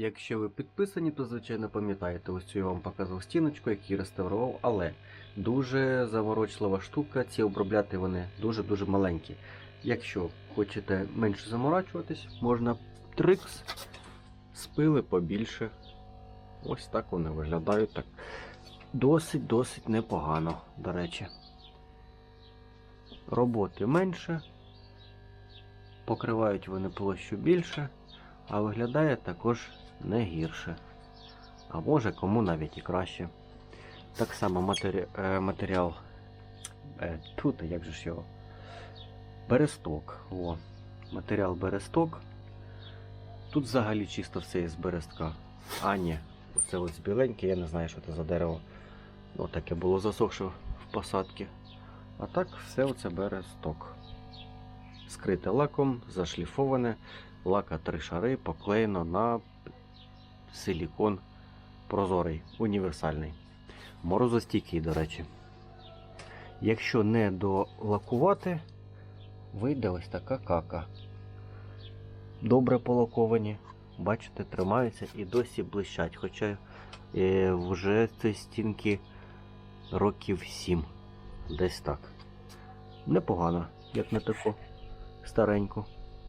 Якщо ви підписані, то звичайно пам'ятаєте, ось цю я вам показував стіночку, яку реставрував, але дуже заморочлива штука, ці обробляти вони дуже-дуже маленькі. Якщо хочете менше заморачуватись, можна трикс, спили побільше. Ось так вони виглядають так. Досить-досить непогано, до речі. Роботи менше, покривають вони площу більше, а виглядає також не гірше. А може кому навіть і краще. Так само матері... е, матеріал. Е, тут, як же ж його? Бересток. О. Матеріал бересток. Тут взагалі чисто все із берестка. А, ні, оце ось біленьке, я не знаю, що це за дерево. Ну, таке було засохше в посадці. А так, все оце бересток. Скрите лаком, зашліфоване, лака три шари, поклеєно на силікон прозорий, універсальний. Морозостійкий, до речі. Якщо не долакувати, вийде ось така кака. Добре полаковані, бачите, тримаються і досі блищать. Хоча е, вже ці стінки років 7. Десь так. Непогано, як на таку стареньку.